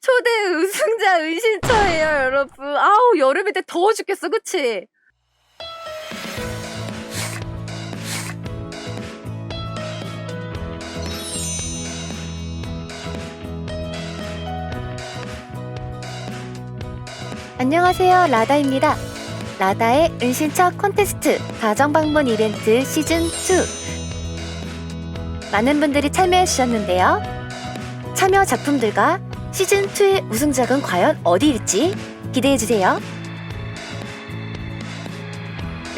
초대 우승자 은신처예요, 여러분. 아우, 여름인데 더워 죽겠어, 그치? 안녕하세요, 라다입니다. 라다의 은신처 콘테스트 가정 방문 이벤트 시즌 2. 많은 분들이 참여해 주셨는데요. 참여 작품들과 시즌 2의 우승작은 과연 어디일지 기대해 주세요.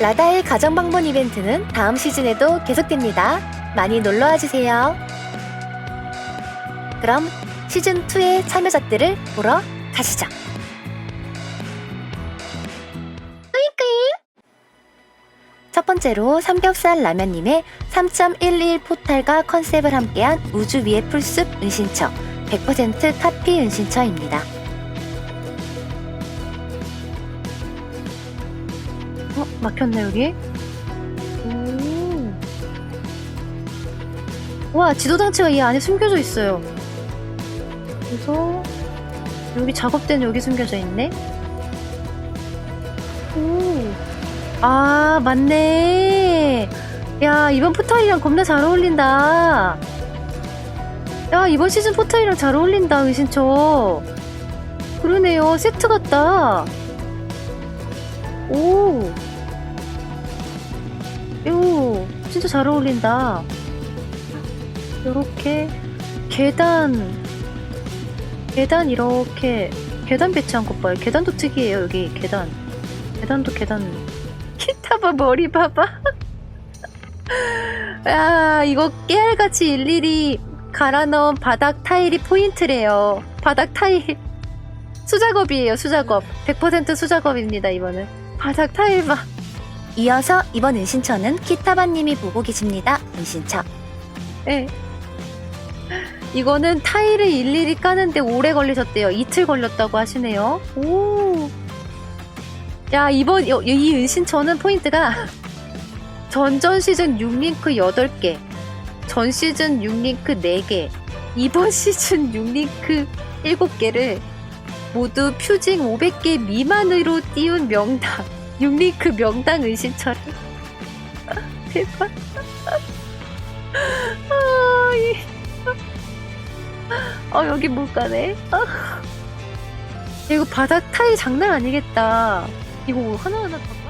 라다의 가정 방문 이벤트는 다음 시즌에도 계속됩니다. 많이 놀러 와 주세요. 그럼 시즌 2의 참여작들을 보러 가시죠. 첫 번째로 삼겹살 라면님의 3.11 포탈과 컨셉을 함께한 우주 위의 풀숲 은신처 100% 카피 은신처입니다. 어? 막혔네 여기? 오. 와 지도 장치가 이 안에 숨겨져 있어요. 그래서 여기 작업대는 여기 숨겨져 있네. 오. 아, 맞네. 야, 이번 포탈이랑 겁나 잘 어울린다. 야, 이번 시즌 포탈이랑 잘 어울린다, 은신처. 그러네요. 세트 같다. 오. 요, 진짜 잘 어울린다. 요렇게, 계단, 계단 이렇게, 계단 배치한 것 봐요. 계단도 특이해요, 여기, 계단. 계단도 계단. 키타봐 머리 봐봐. 야 이거 깨알같이 일일이 갈아 넣은 바닥 타일이 포인트래요. 바닥 타일 수작업이에요. 수작업. 100% 수작업입니다. 이번은 바닥 타일 봐. 이어서 이번 은신처는 키타바님이 보고 계십니다. 은신처. 네. 이거는 타일을 일일이 까는데 오래 걸리셨대요. 이틀 걸렸다고 하시네요. 오. 야 이번 이, 이 은신처는 포인트가 전전 시즌 6링크 8개 전 시즌 6링크 4개 이번 시즌 6링크 7개를 모두 퓨징 500개 미만으로 띄운 명당 6링크 명당 은신처를 대박. 아, 이... 어 여기 못 가네. 아. 이거 바닥 타일 장난 아니겠다. 이거 하나하나 다 네,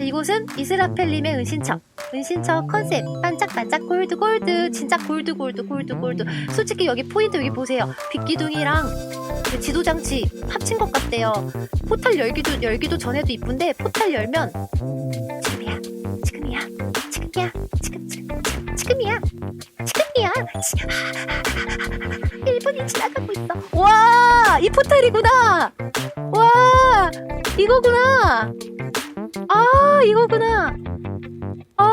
이곳은 이스라펠님의 은신처. 은신처 컨셉 반짝반짝 골드 골드 진짜 골드 골드 골드 골드 솔직히 여기 포인트 여기 보세요 빗기둥이랑 그 지도 장치 합친 것 같대요 포탈 열기도 열기도 전에도 이쁜데 포탈 열면 지금이야 지금이야 지금이야 지금 지금 지금 지금이야 지금이야 1분이 지나가고 있어 와 이 포탈이구나 와 이거구나 아 이거구나 아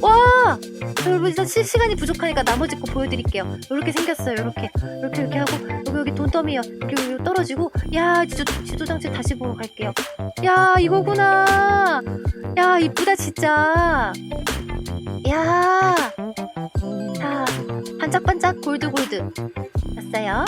와! 여러분 일단 시, 시간이 부족하니까 나머지 거 보여드릴게요. 이렇게 생겼어요. 이렇게 이렇게 이렇게 하고 여기 여기 돈더미요. 여기, 여기 떨어지고 야 지도 지도 장치 다시 보러 갈게요. 야 이거구나. 야 이쁘다 진짜. 야. 자 반짝반짝 골드 골드. 됐어요.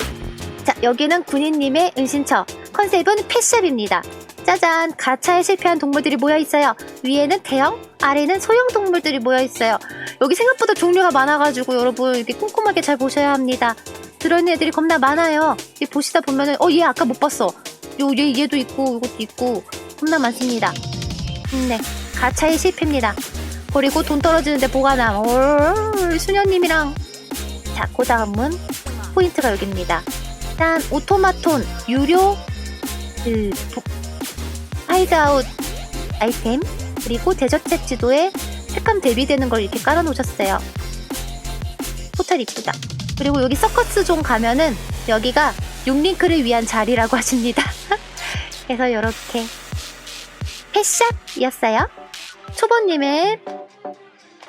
자 여기는 군인님의 은신처. 컨셉은 펫샵입니다. 짜잔 가차에 실패한 동물들이 모여 있어요. 위에는 대형, 아래는 소형 동물들이 모여 있어요. 여기 생각보다 종류가 많아가지고 여러분 이렇게 꼼꼼하게 잘 보셔야 합니다. 들어있는 애들이 겁나 많아요. 이 보시다 보면은 어 얘 아까 못 봤어. 요 얘 얘도 있고 이것도 있고 겁나 많습니다. 음, 네 가차에 실패입니다. 그리고 돈 떨어지는데 보관함. 올, 수녀님이랑 자 그 다음은 포인트가 여기입니다. 일단 오토마톤 유료 그 복- 하이드아웃 아이템 그리고 대저택 지도에 색감 대비되는 걸 이렇게 깔아놓으셨어요. 호텔 이쁘다. 그리고 여기 서커스 존 가면은 여기가 용링크를 위한 자리라고 하십니다. 그래서 이렇게 펫샵이었어요. 초보님의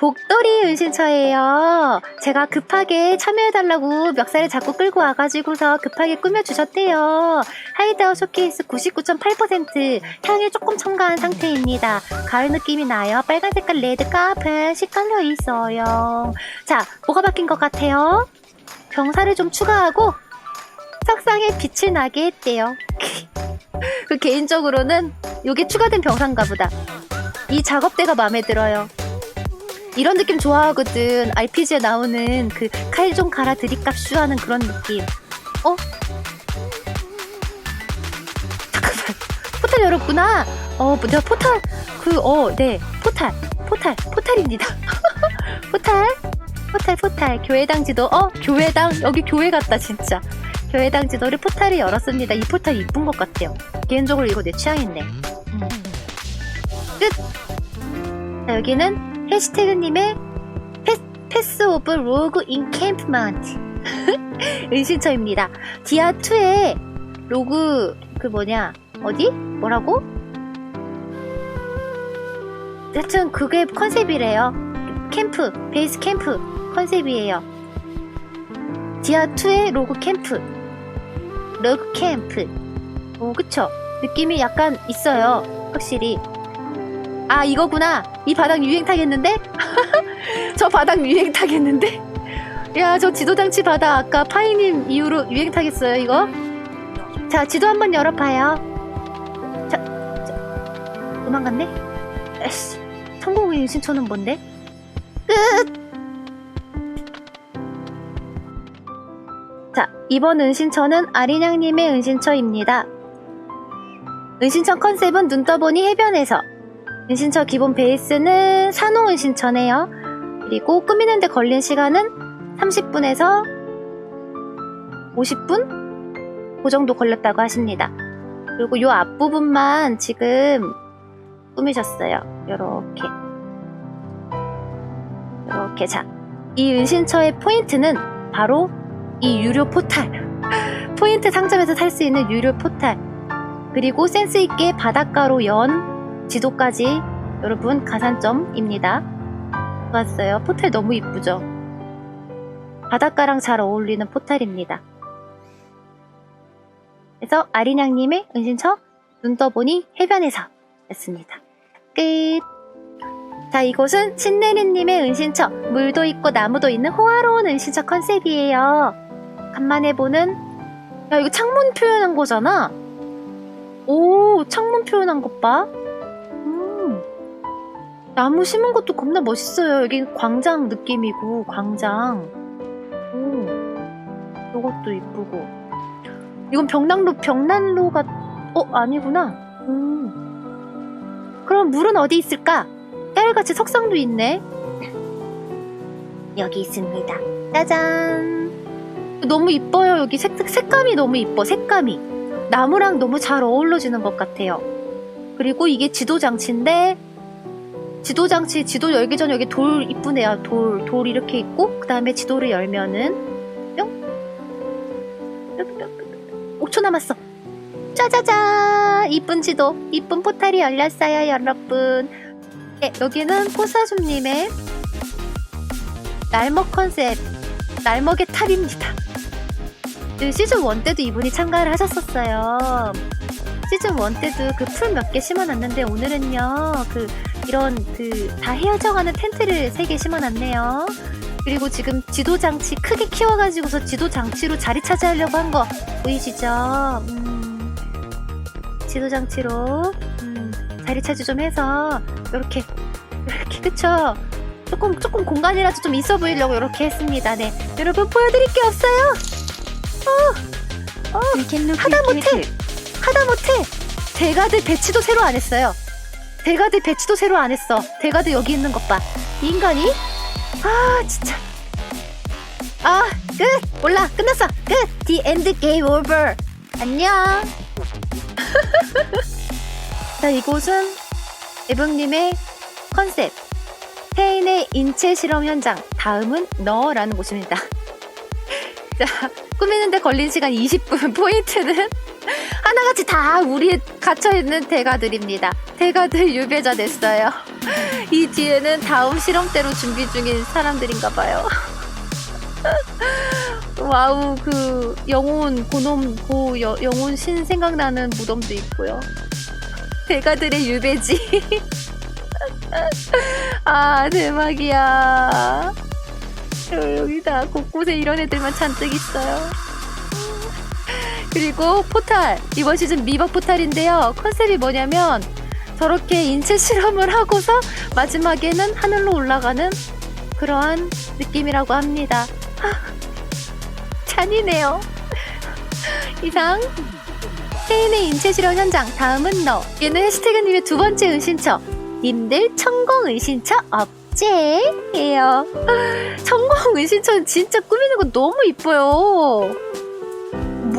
복돌이 은신처예요. 제가 급하게 참여해달라고 멱살을 자꾸 끌고 와가지고서 급하게 꾸며주셨대요. 하이드아웃 쇼케이스 99.8% 향이 조금 첨가한 상태입니다. 가을 느낌이 나요. 빨간 색깔 레드 카펫이 깔려 있어요. 자, 뭐가 바뀐 것 같아요? 병사를 좀 추가하고 석상에 빛을 나게 했대요. 그 개인적으로는 이게 추가된 병상가 보다. 이 작업대가 마음에 들어요. 이런 느낌 좋아하거든. RPG에 나오는 그 칼 좀 갈아 드립값슈 하는 그런 느낌. 어? 잠깐만. 포탈 열었구나. 어, 내가 포탈, 그, 어, 네. 포탈. 포탈. 포탈입니다. 포탈. 포탈, 포탈. 교회당 지도. 어, 교회당. 여기 교회 같다, 진짜. 교회당 지도를 포탈이 열었습니다. 이 포탈 이쁜 것 같아요. 개인적으로 이거 내 취향인데. 음. 끝! 자, 여기는 해시태그님의 패, 패스 오브 로그 인캠프먼트. 은신처입니다. 디아2의 로그, 그 뭐냐, 어디? 뭐라고? 하여튼 그게 컨셉이래요. 캠프, 베이스 캠프 컨셉이에요. 디아2의 로그 캠프. 로그 캠프. 오, 그쵸? 느낌이 약간 있어요. 확실히. 아, 이거구나. 이 바닥 유행 타겠는데? 저 바닥 유행 타겠는데? 야, 저 지도장치 바닥 아까 파이님 이후로 유행 타겠어요, 이거? 자, 지도 한번 열어봐요. 자, 자 도망갔네? 에씨, 성공의 신초는 뭔데? 끝! 자, 이번 은신처는 아리냥님의 은신처입니다. 은신처 컨셉은 눈 떠보니 해변에서. 은신처 기본 베이스는 산호 은신처네요. 그리고 꾸미는데 걸린 시간은 30분에서 50분? 그 정도 걸렸다고 하십니다. 그리고 이 앞부분만 지금 꾸미셨어요. 요렇게. 요렇게. 자, 이 은신처의 포인트는 바로 이 유료 포탈. 포인트 상점에서 살 수 있는 유료 포탈. 그리고 센스있게 바닷가로 연 지도까지 여러분 가산점입니다. 좋았어요. 포탈 너무 이쁘죠? 바닷가랑 잘 어울리는 포탈입니다. 그래서 아리냥님의 은신처 눈 떠보니 해변에서 였습니다. 끝! 자, 이곳은 신내리님의 은신처 물도 있고 나무도 있는 호화로운 은신처 컨셉이에요. 간만에 보는 야 이거 창문 표현한 거잖아. 오 창문 표현한 것 봐. 음. 나무 심은 것도 겁나 멋있어요. 여기 광장 느낌이고 광장. 오 이것도 이쁘고. 이건 벽난로 벽난로가 어 아니구나. 음. 그럼 물은 어디 있을까? 깨알같이 석상도 있네. 여기 있습니다. 짜잔. 너무 이뻐요. 여기 색, 색감이 너무 이뻐. 색감이. 나무랑 너무 잘 어우러지는 것 같아요. 그리고 이게 지도 장치인데 지도 장치 지도 열기 전에 여기 돌 이쁘네요. 돌, 돌 이렇게 있고 그 다음에 지도를 열면은 뿅. 뿅, 뿅, 뿅, 뿅. 5초 남았어. 짜자자 이쁜 지도 이쁜 포탈이 열렸어요 여러분. 네, 여기는 포사숨님의 날먹 컨셉 날먹의 탑입니다. 그 시즌 1 때도 이분이 참가를 하셨었어요. 시즌 1 때도 그 풀 몇 개 심어놨는데 오늘은요 그 이런 그 다 헤어져가는 텐트를 3개 심어놨네요. 그리고 지금 지도 장치 크게 키워가지고서 지도 장치로 자리 차지하려고 한 거 보이시죠? 음, 지도 장치로 음, 자리 차지 좀 해서 이렇게 이렇게 그쵸? 조금 조금 공간이라도 좀 있어 보이려고 이렇게 했습니다. 네, 여러분 보여드릴 게 없어요. 어, 어, 하다 못해, 하다 못해. 대가들 배치도 새로 안 했어요. 대가들 배치도 새로 안 했어. 대가들 여기 있는 것 봐. 이 인간이? 아, 진짜. 아, 끝! 몰라, 끝났어. 끝! The end game over. 안녕. 자, 이곳은 에붕님의 컨셉. 태인의 인체 실험 현장. 다음은 너라는 곳입니다. 자, 꾸미는데 걸린 시간 20분. 포인트는 하나같이 다 우리에 갇혀있는 대가들입니다. 대가들 유배자 됐어요. 이 뒤에는 다음 실험대로 준비 중인 사람들인가봐요. 와우, 그, 영혼, 고놈, 고, 여, 영혼 신 생각나는 무덤도 있고요. 대가들의 유배지. 아, 대박이야. 여기 다 곳곳에 이런 애들만 잔뜩 있어요. 그리고 포탈. 이번 시즌 미박 포탈인데요. 컨셉이 뭐냐면 저렇게 인체 실험을 하고서 마지막에는 하늘로 올라가는 그러한 느낌이라고 합니다. 하, 잔이네요. 이상 케인의 인체 실험 현장 다음은 너. 얘는 해시태그님의 두 번째 은신처. 님들 천공 은신처 업체예요. 천공 은신처는 진짜 꾸미는 거 너무 이뻐요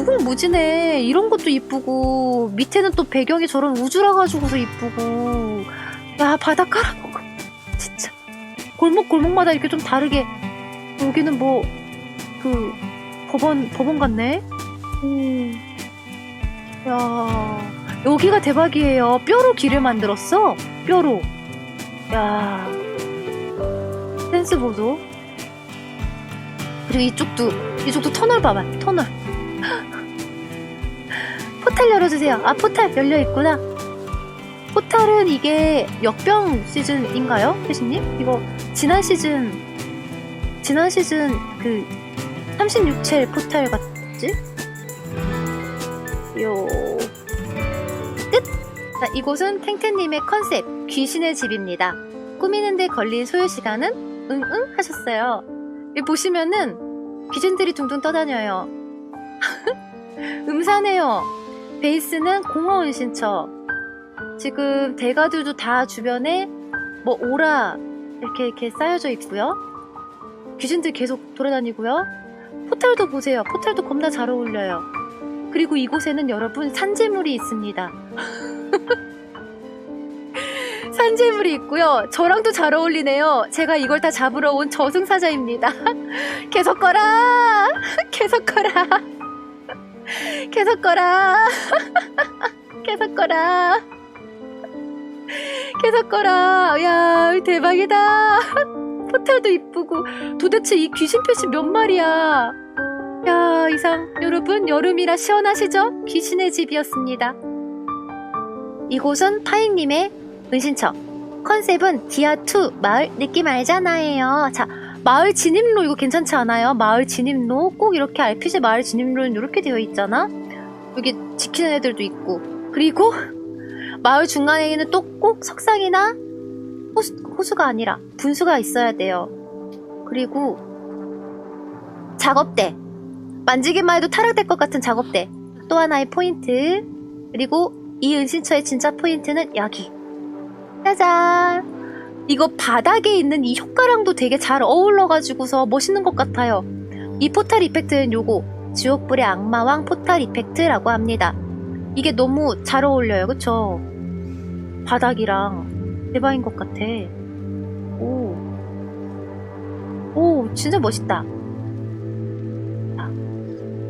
무궁무진해 이런 것도 이쁘고 밑에는 또 배경이 저런 우주라 가지고서 이쁘고. 야 바닷가라 먹어. 진짜. 골목 골목마다 이렇게 좀 다르게. 여기는 뭐 그 법원 법원 같네? 음. 야 여기가 대박이에요. 뼈로 길을 만들었어? 뼈로. 야. 센스 보소. 그리고 이쪽도 이쪽도 터널 봐봐. 터널 포탈 열어주세요. 아, 포탈 열려있구나. 포탈은 이게 역병 시즌인가요? 회신님? 이거 지난 시즌, 지난 시즌 그 36첼 포탈 같지? 요, 끝! 자, 이곳은 탱탱님의 컨셉, 귀신의 집입니다. 꾸미는데 걸린 소요 시간은 응응 하셨어요. 여기 보시면은 귀신들이 둥둥 떠다녀요. 음산해요. 베이스는 공허 은신처. 지금 대가들도 다 주변에 뭐 오라 이렇게 이렇게 쌓여져 있고요. 귀신들 계속 돌아다니고요. 포탈도 보세요. 포탈도 겁나 잘 어울려요. 그리고 이곳에는 여러분 산재물이 있습니다. 산재물이 있고요. 저랑도 잘 어울리네요. 제가 이걸 다 잡으러 온 저승사자입니다. 계속 거라! 계속 거라! 계속 거라. 계속 거라. 계속 거라. 야, 대박이다. 포탈도 이쁘고 도대체 이 귀신 표시 몇 마리야? 야, 이상 여러분 여름이라 시원하시죠? 귀신의 집이었습니다. 이곳은 파잉님의 은신처. 컨셉은 디아2 마을 느낌 알잖아요. 자, 마을 진입로 이거 괜찮지 않아요? 마을 진입로? 꼭 이렇게 RPG 마을 진입로는 이렇게 되어 있잖아. 여기 지키는 애들도 있고. 그리고 마을 중간에 있는 또 꼭 석상이나 호수, 호수가 아니라 분수가 있어야 돼요. 그리고 작업대. 만지기만 해도 타락될 것 같은 작업대. 또 하나의 포인트. 그리고 이 은신처의 진짜 포인트는 여기. 짜잔 이거 바닥에 있는 이 효과랑도 되게 잘 어울러가지고서 멋있는 것 같아요. 이 포탈 이펙트는 요거 지옥불의 악마왕 포탈 이펙트라고 합니다. 이게 너무 잘 어울려요, 그쵸? 바닥이랑 대박인 것 같아. 오, 오, 진짜 멋있다.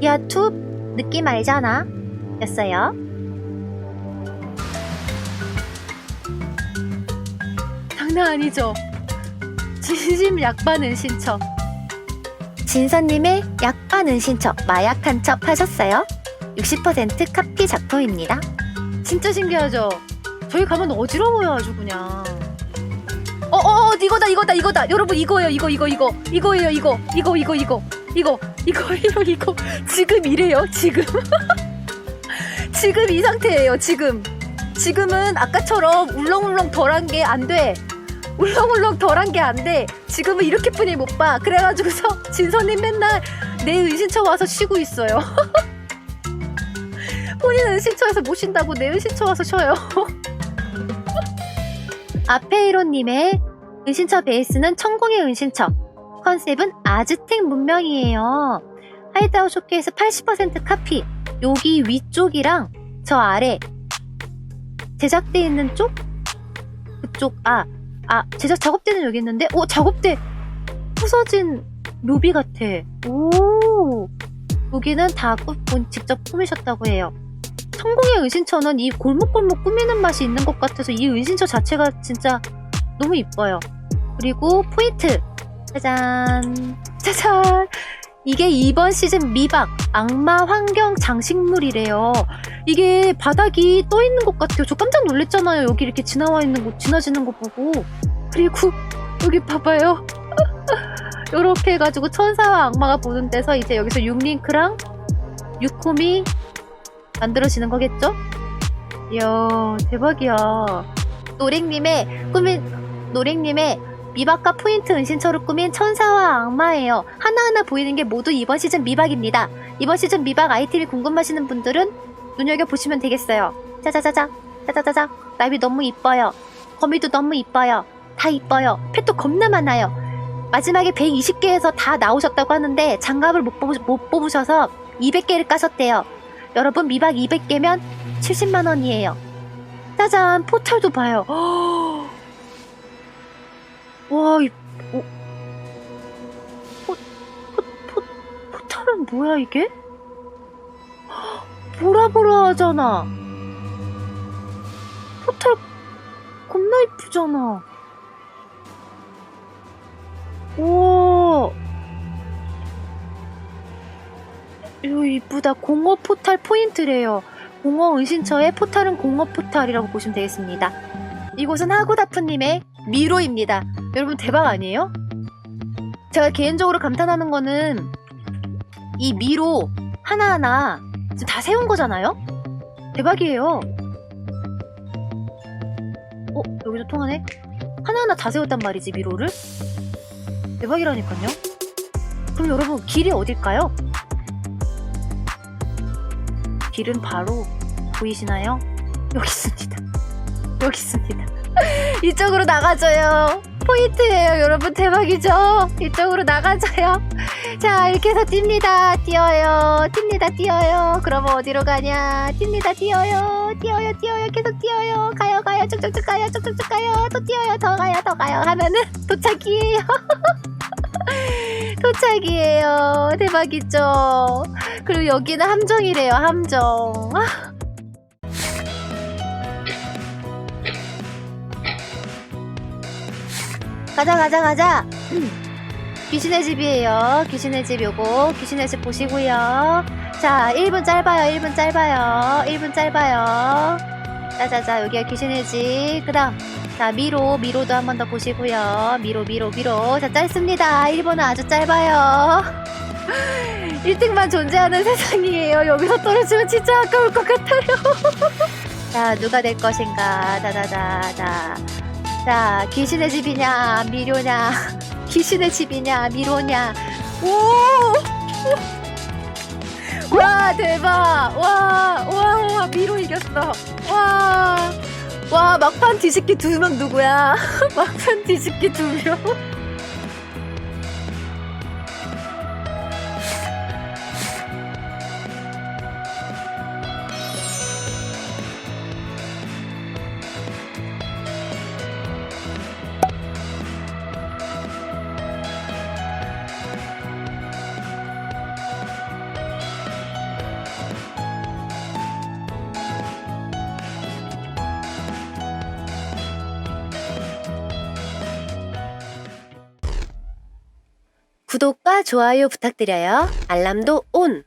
야, 투 느낌 알잖아. 였어요. 장난 아니죠? 진심 약반 은신처. 진서님의 약반 은신처 마약 한첩 하셨어요? 60% 카피 작품입니다. 진짜 신기하죠? 저희 가면 어지러워요 아주 그냥. 어어어 이거다 이거다 이거다 여러분 이거예요 이거 이거 이거 이거예요 이거 이거 이거 이거 이거 이거예요 이거 지금 이래요 지금 지금 이 상태예요 지금 지금은 아까처럼 울렁울렁 덜한 게 안 돼. 울렁울렁 덜한 게 안 돼. 지금은 이렇게뿐이 못 봐. 그래가지고서 진선님 맨날 내 은신처 와서 쉬고 있어요. 본인 은신처에서 못 쉰다고 내 은신처 와서 쉬어요. 아페이로님의 은신처 베이스는 천공의 은신처. 컨셉은 아즈텍 문명이에요. 하이드아웃 쇼케이스 80% 카피. 여기 위쪽이랑 저 아래 제작돼 있는 쪽? 그쪽 아, 아 제작 작업대는 여기 있는데? 오 작업대. 부서진 묘비 같아. 오. 여기는 다 꾸, 본- 직접 꾸미셨다고 해요. 성공의 은신처는 이 골목골목 꾸미는 맛이 있는 것 같아서 이 은신처 자체가 진짜 너무 이뻐요. 그리고 포인트. 짜잔. 짜잔 이게 이번 시즌 미박 악마 환경 장식물이래요 이게 바닥이 떠 있는 것 같아요. 저 깜짝 놀랐잖아요. 여기 이렇게 지나와 있는 거, 지나지는 거 보고. 그리고 여기 봐봐요. 이렇게 해가지고 천사와 악마가 보는 데서 이제 여기서 육링크랑 유코미 만들어지는 거겠죠? 이야 대박이야 노랭님의 꾸민 노랭님의 미박과 포인트 은신처로 꾸민 천사와 악마예요. 하나하나 보이는 게 모두 이번 시즌 미박입니다. 이번 시즌 미박 아이템이 궁금하시는 분들은 눈여겨보시면 되겠어요. 짜자자자 짜자자자. 나비 너무 이뻐요. 거미도 너무 이뻐요. 다 이뻐요. 펫도 겁나 많아요. 마지막에 120개에서 다 나오셨다고 하는데 장갑을 못, 뽑으, 못 뽑으셔서 200개를 까셨대요. 여러분 미박 200개면 70만 원이에요. 짜잔 포탈도 봐요. 와, 뭐야 이게? 보라보라 하잖아. 포탈 겁나 이쁘잖아. 우와. 이거 이쁘다. 공허 포탈 포인트래요. 공허 은신처의 포탈은 공허 포탈이라고 보시면 되겠습니다. 이곳은 하고다프님의 미로입니다. 여러분 대박 아니에요? 제가 개인적으로 감탄하는 거는 이 미로 하나하나 지금 다 세운 거잖아요? 대박이에요. 어? 여기도 통하네? 하나하나 다 세웠단 말이지 미로를? 대박이라니까요. 그럼 여러분 길이 어딜까요? 길은 바로 보이시나요? 여기 있습니다. 여기 있습니다. 이쪽으로 나가줘요. 포인트예요, 여러분 대박이죠? 이쪽으로 나가줘요. 자, 이렇게 해서 뜁니다. 뛰어요. 뜁니다. 뛰어요. 그럼 어디로 가냐? 뜁니다. 뛰어요. 뛰어요. 뛰어요. 계속 뛰어요. 가요. 가요. 쭉쭉쭉 가요. 쭉쭉쭉 가요. 또 뛰어요. 더 가요. 더 가요. 하면은 도착이에요. 도착이에요. 대박이죠? 그리고 여기는 함정이래요, 함정. 가자, 가자, 가자. 귀신의 집이에요. 귀신의 집 요거. 귀신의 집 보시고요. 자, 1분 짧아요, 1분 짧아요. 1분 짧아요. 자자자, 여기가 귀신의 집. 그 다음. 자, 미로, 미로도 한 번 더 보시고요. 미로, 미로, 미로. 자, 짧습니다. 1분은 아주 짧아요. 1등만 존재하는 세상이에요. 여기서 떨어지면 진짜 아까울 것 같아요. 자, 누가 될 것인가. 자자자자. 자, 귀신의 집이냐, 미로냐. 귀신의 집이냐, 미로냐. 오! 와, 대박. 와, 와, 미로 이겼어. 와. 와, 막판 뒤집기 두 명 누구야? 막판 뒤집기 두 명. 구독과 좋아요 부탁드려요. 알람도 온!